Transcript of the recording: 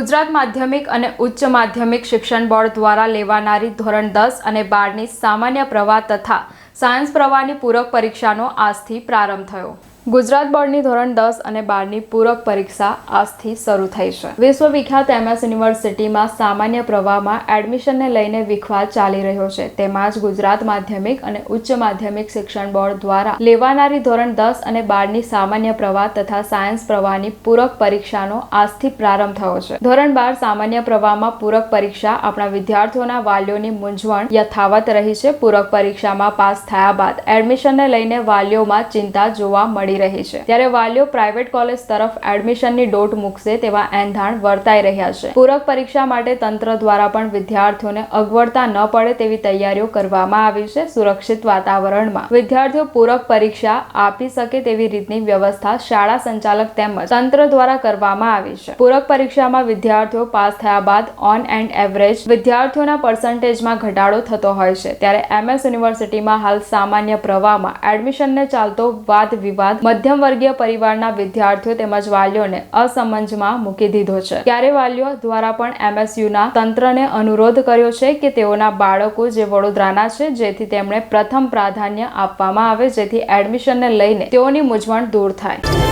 ગુજરાત માધ્યમિક અને ઉચ્ચ માધ્યમિક શિક્ષણ બોર્ડ દ્વારા લેવાનારી ધોરણ દસ અને બારની સામાન્ય પ્રવાહ તથા સાયન્સ પ્રવાહની પૂરક પરીક્ષાનો આજથી પ્રારંભ થયો. ગુજરાત બોર્ડની ધોરણ દસ અને બારની પૂરક પરીક્ષા આજથી શરૂ થઈ છે. વિશ્વવિખ્યાત એમએસ યુનિવર્સિટીમાં સામાન્ય પ્રવાહમાં એડમિશનને લઈને વિખવાદ ચાલી રહ્યો છે. તેમાં જ ગુજરાત માધ્યમિક અને ઉચ્ચ માધ્યમિક શિક્ષણ બોર્ડ દ્વારા લેવાનારી ધોરણ દસ અને બારની સામાન્ય પ્રવાહ તથા સાયન્સ પ્રવાહની પૂરક પરીક્ષાનો આજથી પ્રારંભ થયો છે. ધોરણ બાર સામાન્ય પ્રવાહમાં પૂરક પરીક્ષા આપણા વિદ્યાર્થીઓના વાલીઓની મૂંઝવણ યથાવત રહી છે. પૂરક પરીક્ષામાં પાસ થયા બાદ એડમિશનને લઈને વાલીઓમાં ચિંતા જોવા મળી રહી છે. ત્યારે વાલીઓ પ્રાઇવેટ કોલેજ તરફ એડમિશનની ડોટ મૂકશે તેવા એંધાણ વર્તાઈ રહ્યા છે. પૂરક પરીક્ષા માટે તંત્ર દ્વારા પણ વિદ્યાર્થીઓને અગવડતા ન પડે તેવી તૈયારીઓ કરવામાં આવી છે સુરક્ષિત વાતાવરણમાં. વિદ્યાર્થીઓ પૂરક પરીક્ષા આપી શકે તેવી રીતની વ્યવસ્થા શાળા સંચાલક તેમજ તંત્ર દ્વારા કરવામાં આવી છે. પૂરક પરીક્ષામાં વિદ્યાર્થીઓ પાસ થયા બાદ ઓન એન્ડ એવરેજ વિદ્યાર્થીઓના પર્સન્ટેજમાં ઘટાડો થતો હોય છે. ત્યારે એમએસ યુનિવર્સિટીમાં હાલ સામાન્ય પ્રવાહમાં એડમિશનને ચાલતો વાદ વિવાદ મધ્યમ વર્ગીય પરિવારના વિદ્યાર્થીઓ તેમજ વાલીઓને અસમંજમાં મૂકી દીધો છે. ત્યારે વાલીઓ દ્વારા પણ એમએસયુના તંત્રને અનુરોધ કર્યો છે કે તેઓના બાળકો જે વડોદરાના છે, જેથી તેમણે પ્રથમ પ્રાધાન્ય આપવામાં આવે, જેથી એડમિશનને લઈને તેઓની મૂંઝવણ દૂર થાય.